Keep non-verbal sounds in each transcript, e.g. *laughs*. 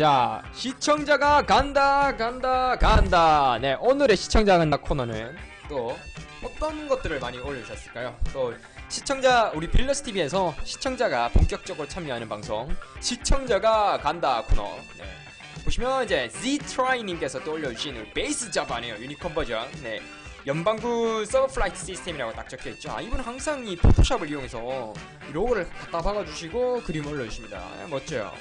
자, 시청자가 간다, 간다, 간다. 네, 오늘의 시청자 간다 코너는 또 어떤 것들을 많이 올려주셨을까요? 또 시청자 우리 빌러스 TV에서 시청자가 본격적으로 참여하는 방송 시청자가 간다 코너. 네. 보시면 이제 Z-Try님께서 또 올려주신 베이스 잡아네요 유니콘 버전. 네. 연방군 서브 플라이트 시스템이라고 딱 적혀 있죠. 아, 이분은 항상 이 포토샵을 이용해서 이 로고를 갖다 박아주시고 그림 올려주십니다. 아, 멋져요.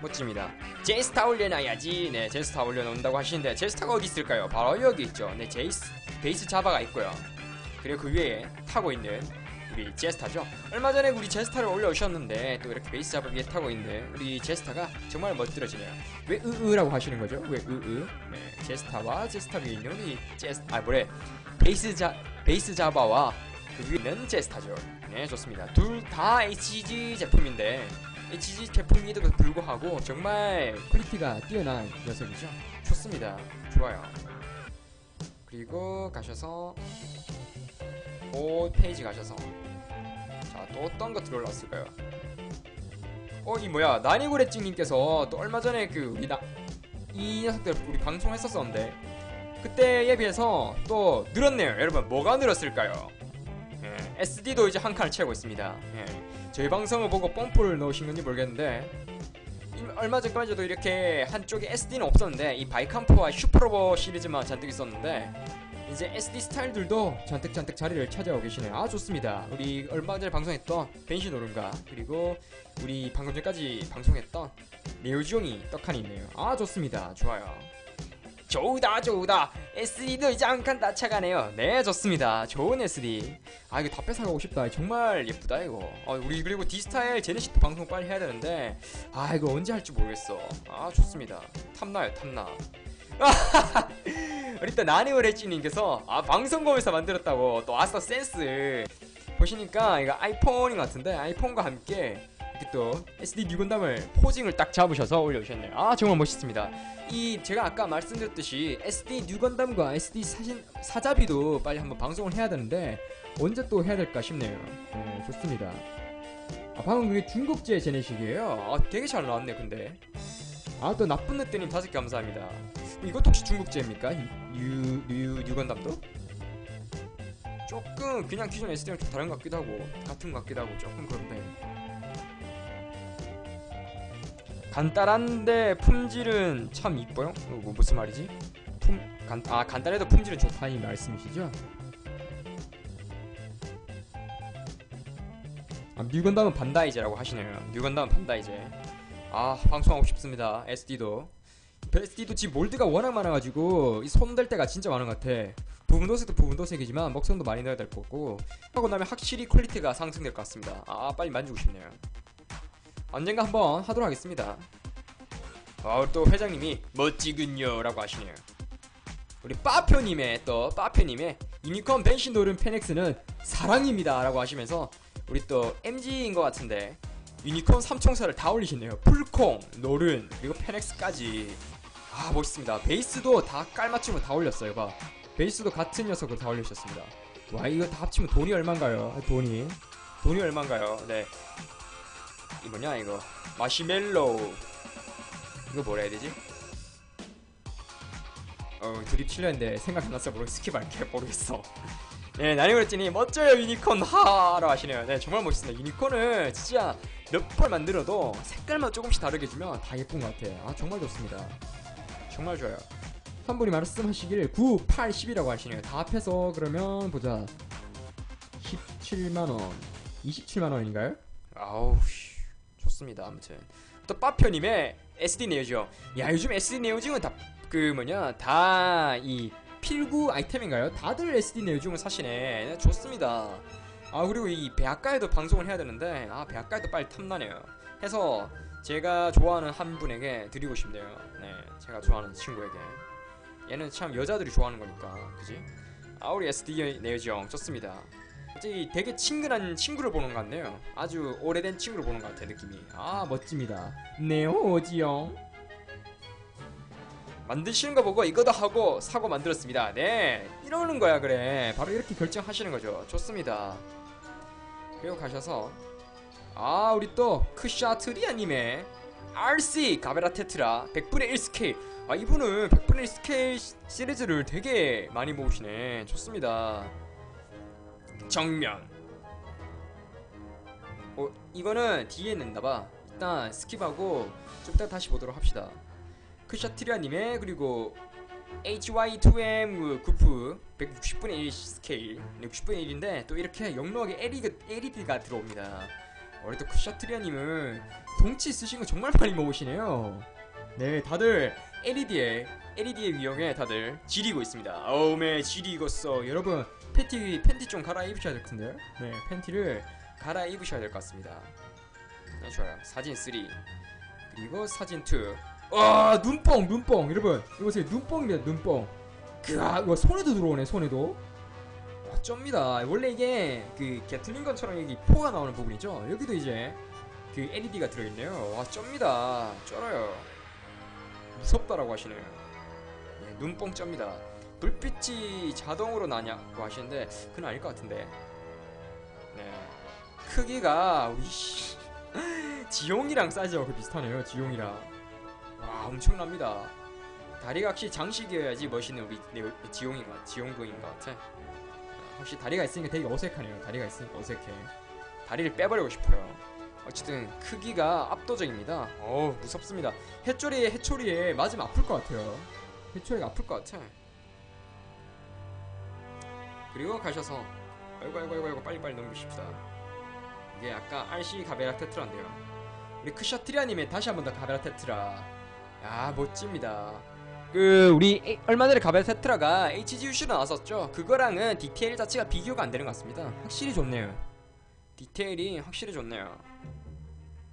멋집니다. 제스타 올려놔야지. 네, 제스타 올려놓는다고 하시는데 제스타가 어디 있을까요? 바로 여기 있죠. 네, 제이스 베이스 자바가 있고요. 그리고 그 위에 타고 있는 우리 제스타죠. 얼마 전에 우리 제스타를 올려오셨는데 또 이렇게 베이스 자바 위에 타고 있는 우리 제스타가 정말 멋들어지네요. 왜 으으라고 하시는 거죠? 왜 으으? 네, 제스타와 제스타 위에 있는 우리 제스 아 뭐래 베이스 자 베이스 자바와 그 위에 있는 제스타죠. 네, 좋습니다. 둘 다 HG 제품인데 HG 제품임에도 불구하고 정말 퀄리티가 뛰어난 녀석이죠. 좋습니다. 좋아요. 그리고 가셔서 오 페이지 가셔서 자 또 어떤 거 들어올랐을까요? 어 이 뭐야 나니고레찡님께서 또 얼마 전에 그 우리 나 이 녀석들 우리 방송했었었는데 그때에 비해서 또 늘었네요. 여러분 뭐가 늘었을까요? 예, SD도 이제 한 칸을 채우고 있습니다. 예. 저희 방송을 보고 펌프를 넣으신 건지 모르겠는데 이- 얼마 전까지도 이렇게 한쪽에 SD는 없었는데 이 바이캄프와 슈퍼로버 시리즈만 잔뜩 있었는데 이제 SD 스타일들도 잔뜩 잔뜩 자리를 차지하고 계시네요. 아 좋습니다. 우리 얼마 전에 방송했던 벤시 노른가 그리고 우리 방금 전까지 방송했던 네오지용이 떡하니 있네요. 아 좋습니다. 좋아요. 좋다 좋다. SD도 이제 한칸다 차가네요. 네 좋습니다. 좋은 SD 아 이거 다 뺏어가고 싶다. 정말 예쁘다 이거. 어, 우리 그리고 디스타일 제네시트 방송 빨리 해야 되는데. 아 이거 언제 할지 모르겠어. 아 좋습니다. 탐나요 탐나. *laughs* 우리 또 나니오레찌님께서 아 방송국에서 만들었다고 또 아싸 센스. 보시니까 이거 아이폰인 것 같은데 아이폰과 함께 이렇게 또 SD 뉴건담을 포징을 딱 잡으셔서 올려주셨네요 아 정말 멋있습니다 이 제가 아까 말씀드렸듯이 SD 뉴건담과 SD 사진 사자비도 빨리 한번 방송을 해야 되는데 언제 또 해야 될까 싶네요. 네, 좋습니다. 아, 방금 그게 중국제 제네식이에요. 아, 되게 잘 나왔네, 근데. 아, 또 나쁜 늑대님 다섯 개 감사합니다. 이것도 혹시 중국제입니까? 유, 유, 뉴건담도? 조금 그냥 기존 SD랑 좀 다른 것 같기도 하고 같은 것 같기도 하고 조금 그런데 간단한데 품질은 참 이뻐요? 어, 뭐 무슨 말이지? 품, 간, 아 간단해도 품질은 좋다 이 말씀이시죠? 아, 뮤건담은 반다이제라고 하시네요. 뮤건담은 반다이제. 아 방송하고 싶습니다. SD도. SD도 지금 몰드가 워낙 많아가지고 이 손댈 때가 진짜 많은 것 같아. 부분도색도 부분도색이지만 먹성도 많이 넣어야 될 거고. 하고 나면 확실히 퀄리티가 상승될 것 같습니다. 아 빨리 만지고 싶네요 언젠가 한번 하도록 하겠습니다. 아, 또 회장님이 멋지군요 라고 하시네요. 우리 빠표님의 또 빠표님의 유니콘 벤신 노른 페넥스는 사랑입니다 라고 하시면서 우리 또 MG인 것 같은데 유니콘 삼총사를 다 올리시네요. 풀콩, 노른, 그리고 페넥스까지. 아, 멋있습니다. 베이스도 다 깔맞춤으로 다 올렸어요. 봐. 베이스도 같은 녀석으로 다 올리셨습니다. 와, 이거 다 합치면 돈이 얼만가요? 돈이. 돈이 얼만가요? 네. 이 뭐냐 이거? 마시멜로우. 이거 뭐라 해야 되지? 어 드립 칠렸는데 생각 안 났어. 모르 스킵할게. 모르겠어. *laughs* 네 나니그랬더니 멋져요 유니콘. 하라고 하시네요. 네 정말 멋있습니다. 유니콘은 진짜 몇 번 만들어도 색깔만 조금씩 다르게 주면 다 예쁜 것 같아 아 정말 좋습니다. 정말 좋아요. 한 분이 말씀하시길 9, 8, 10이라고 하시네요. 다 합해서 그러면 보자. 17만원. 27만원인가요? 아우 씨. 좋습니다. 아무튼 또 빠표님의 SD 네오지요. 야 요즘 SD 네오지는 다 그 뭐냐 다 이 필구 아이템인가요? 다들 SD 네오지을 사시네. 네, 좋습니다. 아 그리고 이 배아가에도 방송을 해야 되는데 아 배아가에도 빨리 탐나네요. 해서 제가 좋아하는 한 분에게 드리고 싶네요. 네, 제가 좋아하는 친구에게. 얘는 참 여자들이 좋아하는 거니까, 그지? 아 우리 SD 네오지형 좋습니다. 갑자기 되게 친근한 친구를 보는 것 같네요. 아주 오래된 친구를 보는 것 같아 느낌이. 아 멋집니다. 네오지영. 만드시는 거 보고 이거도 하고 사고 만들었습니다. 네 이러는 거야 그래. 바로 이렇게 결정하시는 거죠. 좋습니다. 그리고 가셔서 아 우리 또 크샤트리아님의 RC 가베라 테트라 100분의 1 스케일 아 이분은 100분의 1 스케일 시- 시리즈를 되게 많이 모으시네 좋습니다 정면. 어 이거는 뒤에 낸다봐. 일단 스킵하고 좀 이따 다시 보도록 합시다. 크샤트리아님의 그리고 HY2M 구프 160분의 1 스케일. 60분의 1인데 또 이렇게 영롱하게 LED, LED가 들어옵니다. 우리 또 크샤트리아님은 동치 쓰신 거 정말 많이 먹으시네요. 네 다들 LED에 LED의 위용에 다들 지리고 있습니다. 어메 지리겠어 여러분 팬티 팬티 좀 갈아입으셔야 될 텐데요? 네 팬티를 갈아입으셔야 될 것 같습니다. 네 좋아요. 사진 3 그리고 사진 2 와 눈뽕 눈뽕. 여러분 이거 보세요. 눈뽕입니다 눈뽕. 그아 이거 손에도 들어오네 손에도. 와 쩝니다. 원래 이게 그 게틀링건처럼 여기 포가 나오는 부분이죠? 여기도 이제 그 LED가 들어있네요. 와 쩝니다. 쩔어요. 무섭다라고 하시네요. 예, 눈뽕 쩝니다 불빛이 자동으로 나냐고 하시는데 그건 아닐 것 같은데. 네. 크기가 우리 씨. *laughs* 지용이랑 사이즈가 거의 비슷하네요 지용이랑. 와 엄청납니다. 다리가 확실히 장식이어야지 멋있는 우리 네, 지용이가 지용군인 것 같아. 아, 확실히 다리가 있으니까 되게 어색하네요. 다리가 있으니까 어색해. 다리를 빼버리고 싶어요. 어쨌든 크기가 압도적입니다. 어우 무섭습니다. 해초리에 해초리에 맞으면 아플 것 같아요. 해초리가 아플 것 같아 그리고 가셔서 아이고 아이고 아이고 아이고 빨리빨리 넘기십시다. 이게 아까 RC 가베라 테트라인데요. 우리 크샤트리아님의 다시 한번 더 가베라 테트라. 야 멋집니다. 그 우리 에- 얼마 전에 가베라 테트라가 HGUC로 나왔었죠? 그거랑은 디테일 자체가 비교가 안 되는 것 같습니다. 확실히 좋네요. 디테일이 확실히 좋네요.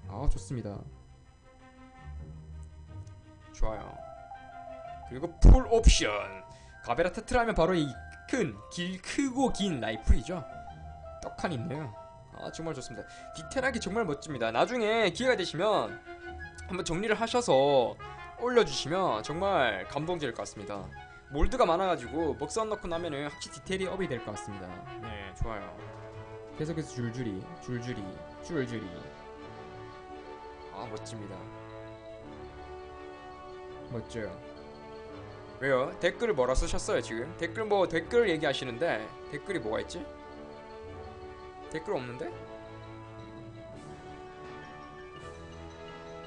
아 좋습니다. 좋아요. 그리고 풀 옵션. 가베라 테트라 하면 바로 이 큰 길 크고 긴 라이플이죠. 떡하니 있네요. 아 정말 좋습니다. 디테일하게 정말 멋집니다. 나중에 기회가 되시면 한번 정리를 하셔서 올려주시면 정말 감동적일 것 같습니다. 몰드가 많아가지고 먹선 넣고 나면은 확실히 디테일이 업이 될 것 같습니다. 네 좋아요. 계속해서 줄줄이 줄줄이 줄줄이. 아 멋집니다. 멋져요 왜요? 댓글을 뭐라 쓰셨어요 지금? 댓글 뭐 댓글 얘기하시는데 댓글이 뭐가 있지? 댓글 없는데?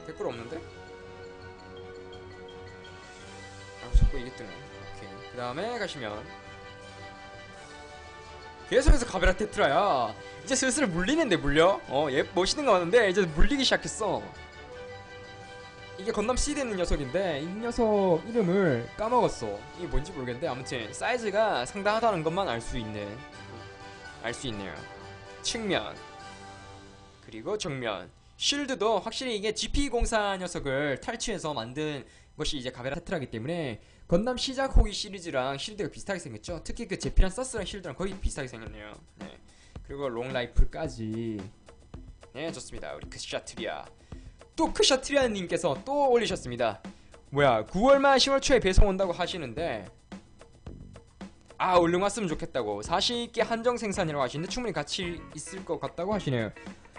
댓글 없는데? 아 자꾸 이게 뜨네 오케이 그 다음에 가시면 계속해서 가베라 테트라야 이제 슬슬 물리는데 물려? 어얘 멋있는 거 같은데 이제 물리기 시작했어 이게 건담 CD 있는 녀석인데 이 녀석 이름을 까먹었어. 이게 뭔지 모르겠는데 아무튼 사이즈가 상당하다는 것만 알 수 있는 알 수 있네요. 측면. 그리고 정면. 쉴드도 확실히 이게 GP04 녀석을 탈취해서 만든 것이 이제 가베라 테트라기 때문에 건담 시작 호기 시리즈랑 쉴드가 비슷하게 생겼죠. 특히 그 제피랑 서스랑 쉴드랑 거의 비슷하게 생겼네요. 네. 그리고 롱라이플까지. 네 좋습니다. 우리 크샤트리아 또 크샤트리아님께서 또 올리셨습니다. 뭐야 9월 말 10월 초에 배송 온다고 하시는데. 아 얼른 왔으면 좋겠다고. 40개 한정 생산이라고 하시는데 충분히 가치 있을 것 같다고 하시네요.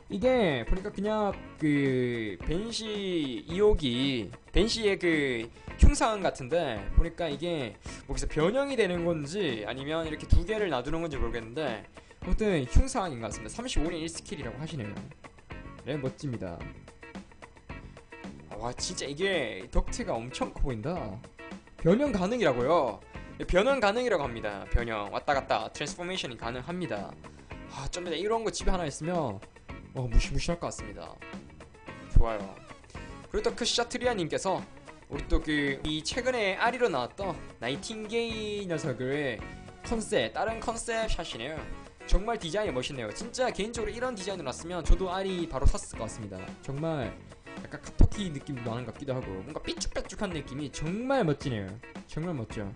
이게 보니까 그냥 그 벤시 2호기 벤시의 그 흉상 같은데 보니까 이게 뭐기서 변형이 되는 건지 아니면 이렇게 두 개를 놔두는 건지 모르겠는데 아무튼 흉상인 것 같습니다. 35인 1스킬이라고 하시네요. 네 멋집니다 와 진짜 이게 덕트가 엄청 커 보인다. 변형 가능이라고요? 변형 가능이라고 합니다. 변형. 왔다 갔다. 트랜스포메이션이 가능합니다. 아좀 이런 거 집에 하나 있으면 어 무시무시할 것 같습니다. 좋아요. 그리고 또 크샤트리아님께서 우리 또 그 이 최근에 아리로 나왔던 나이팅게이 녀석을 컨셉 다른 컨셉 샷이네요. 정말 디자인이 멋있네요. 진짜 개인적으로 이런 디자인으로 났으면 저도 아리 바로 샀을 것 같습니다. 정말 약간 카토키 느낌도 나는 것 같기도 하고 뭔가 삐쭉삐쭉한 느낌이 정말 멋지네요. 정말 멋져.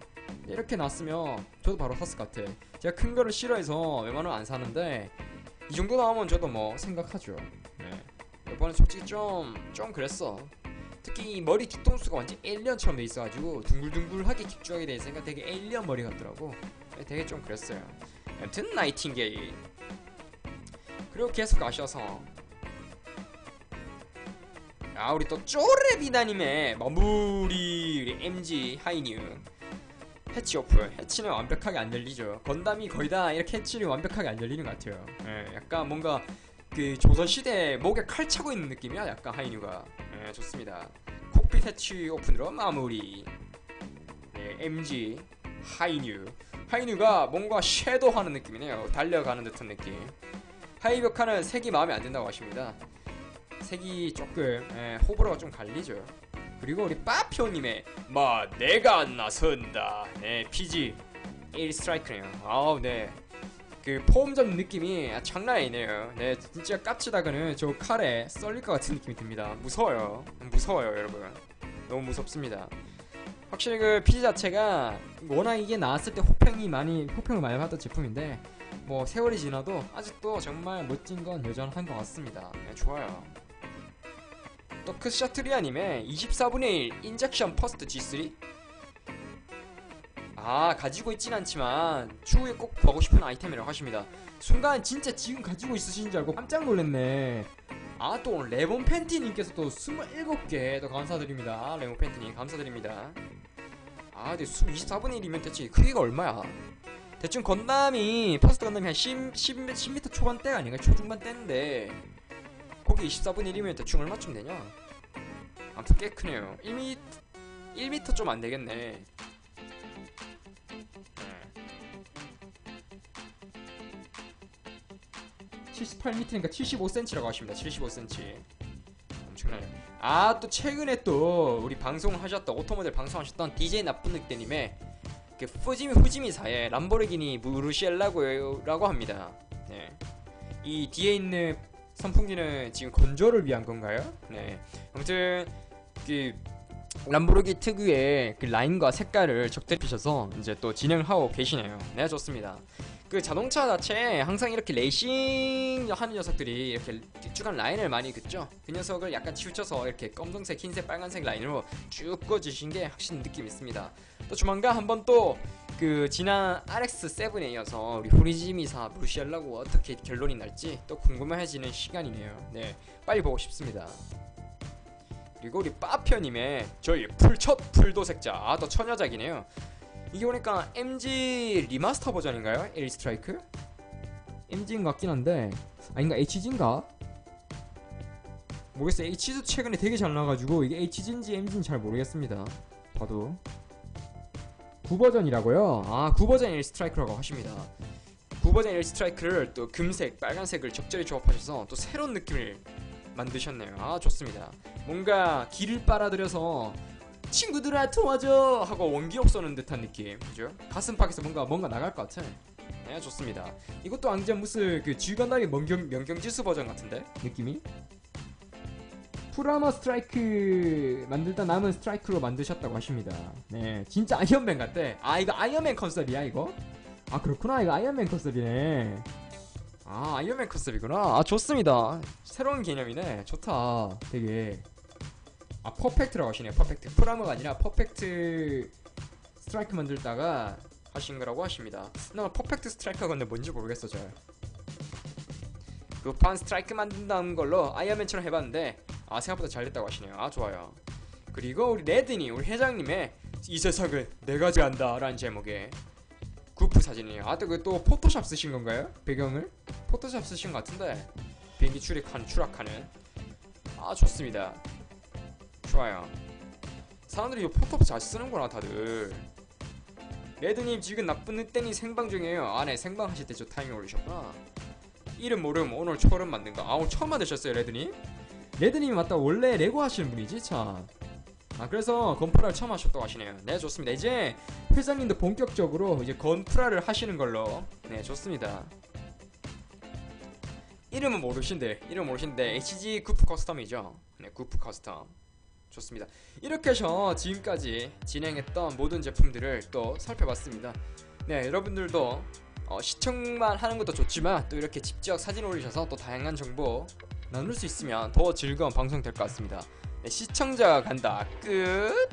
이렇게 나왔으면 저도 바로 샀을 것 같아. 제가 큰 거를 싫어해서 웬만하면 안 사는데 이 정도 나오면 저도 뭐 생각하죠. 네. 이번에 솔직히 좀 좀 그랬어. 특히 이 머리 뒤통수가 완전 에일리언처럼 돼 있어가지고 둥글둥글하게 집중하게 되니까 되게 에일리언 머리 같더라고. 네, 되게 좀 그랬어요. 아무튼 나이팅게일. 그리고 계속 가셔서 아 우리 또 쪼레비다님의 마무리 우리 MG 하이뉴. 해치 오프 해치는 완벽하게 안 열리죠. 건담이 거의 다 이렇게 해치는 완벽하게 안 열리는 것 같아요. 예, 약간 뭔가 그 조선시대 목에 칼 차고 있는 느낌이야 약간 하이뉴가. 예, 좋습니다. 콕핏 해치 오픈으로 마무리. 네, MG 하이뉴. 하이뉴가 뭔가 섀도우하는 느낌이네요. 달려가는 듯한 느낌. 하이벽하는 색이 마음에 안 든다고 하십니다 색이 조금 예, 호불호가 좀 갈리죠. 그리고 우리 빠표님의 마 내가 나선다. 네 PG 1 스트라이크네요. 아우 네그 포음전 느낌이 아, 장난 아니네요. 네 진짜 깝치다가는 저 칼에 썰릴 것 같은 느낌이 듭니다. 무서워요. 무서워요 여러분. 너무 무섭습니다. 확실히 그 PG 자체가 워낙 이게 나왔을 때 호평이 많이 호평을 많이 받던 제품인데 뭐 세월이 지나도 아직도 정말 멋진 건 여전한 것 같습니다. 네, 좋아요 또 크 샤트리아님의 24분의 1 인젝션 퍼스트 G3 아 가지고 있진 않지만 추후에 꼭 보고 싶은 아이템이라고 하십니다. 순간 진짜 지금 가지고 있으신 줄 알고 깜짝 놀랐네. 아 또 레몬 팬티님께서 또 27개 더 감사드립니다. 레몬 팬티님 감사드립니다. 아 근데 24분의 1이면 대체 크기가 얼마야? 대충 건담이 퍼스트 건담이 한 10, 10, 10m 초반대가 아닌가? 초중반 대인데 거기 24분의 1이면 대충 얼마쯤 되냐? 아무튼 꽤 크네요. 1m 1m 좀 안 되겠네. 네. 78m니까 75cm라고 하십니다. 75cm. 엄청나요. 아, 또 최근에 또 우리 방송하셨던 오토모델 방송하셨던 DJ 나쁜 늑대님의 그 후지미 후지미사의 람보르기니 무르시엘라고라고 합니다. 네. 이 뒤에 있는 선풍기는 지금 건조를 위한 건가요? 네. 아무튼 그 람보르기 특유의 그 라인과 색깔을 적대피셔서 이제 또 진행을 하고 계시네요. 네, 좋습니다. 그 자동차 자체에 항상 이렇게 레이싱 하는 녀석들이 이렇게 쭉한 라인을 많이 긋죠. 그 녀석을 약간 치우쳐서 이렇게 검정색, 흰색, 빨간색 라인으로 쭉 꺼주신 게 확실히 느낌 있습니다. 또 조만간 한번 또 그 지난 RX7에 이어서 우리 호리지미사 무시하려고 어떻게 결론이 날지 또 궁금해지는 시간이네요. 네, 빨리 보고 싶습니다. 그리고 우리 빠편님의 저희 풀첫 풀도색자 아또 처녀작이네요. 이게 보니까 MG 리마스터 버전인가요? 에일 스트라이크? MG인 것 같긴 한데 아닌가 HG인가? 모르겠어요. HG도 최근에 되게 잘 나와가지고 이게 HG인지 MG인지 잘 모르겠습니다. 봐도 9버전이라고요? 아 9버전 에일 스트라이크라고 하십니다. 9버전 에일 스트라이크를 또 금색, 빨간색을 적절히 조합하셔서 또 새로운 느낌을 만드셨네요. 아 좋습니다. 뭔가 길을 빨아들여서 친구들아 도와줘! 하고 원기옥 쏘는 듯한 느낌. 그죠? 가슴팍에서 뭔가 뭔가 나갈 것 같아. 네 좋습니다. 이것도 완전 무슨 그 쥐간다리 명경, 명경지수 버전 같은데? 느낌이? 프라마 스트라이크 만들다 남은 스트라이크로 만드셨다고 하십니다. 네 진짜 아이언맨 같대 아 이거 아이언맨 컨셉이야 이거? 아 그렇구나. 이거 아이언맨 컨셉이네. 아 아이언맨 컨셉이구나. 아 좋습니다. 새로운 개념이네. 좋다. 되게 아 퍼펙트라고 하시네요 퍼펙트. 프라모가 아니라 퍼펙트 스트라이크 만들다가 하신 거라고 하십니다. 나 퍼펙트 스트라이크가 근데 뭔지 모르겠어 잘. 루판 스트라이크 만든다는 걸로 아이언맨처럼 해봤는데 아 생각보다 잘 됐다고 하시네요. 아 좋아요. 그리고 우리 레드니 우리 회장님의 이 세상을 내가 지한다 라는 제목의 구프 사진이에요. 아또 그 또 포토샵 쓰신 건가요? 배경을? 포토샵 쓰신 것 같은데 비행기 출입하는 추락하는. 아 좋습니다 좋아요. 사람들이 이 포토 잘 쓰는구나 다들. 레드님 지금 나쁜 늑대니 생방 중이에요. 아네 생방 하실 때 저 타이밍 올리셨구나. 이름 모름 오늘 처음 만든 거. 아 오늘 처음 만드셨어요 레드님? 레드님이 맞다 원래 레고 하시는 분이지 참. 아 그래서 건프라를 처음 하셨다고 하시네요. 네 좋습니다. 이제 회장님도 본격적으로 이제 건프라를 하시는 걸로. 네 좋습니다. 이름은 모르신데 이름 모르신데 HG 구프 커스텀이죠. 네 구프 커스텀. 좋습니다. 이렇게 해서 지금까지 진행했던 모든 제품들을 또 살펴봤습니다. 네, 여러분들도 어, 시청만 하는 것도 좋지만 또 이렇게 직접 사진 올리셔서 또 다양한 정보 나눌 수 있으면 더 즐거운 방송 될 것 같습니다. 네, 시청자가 간다. 끝.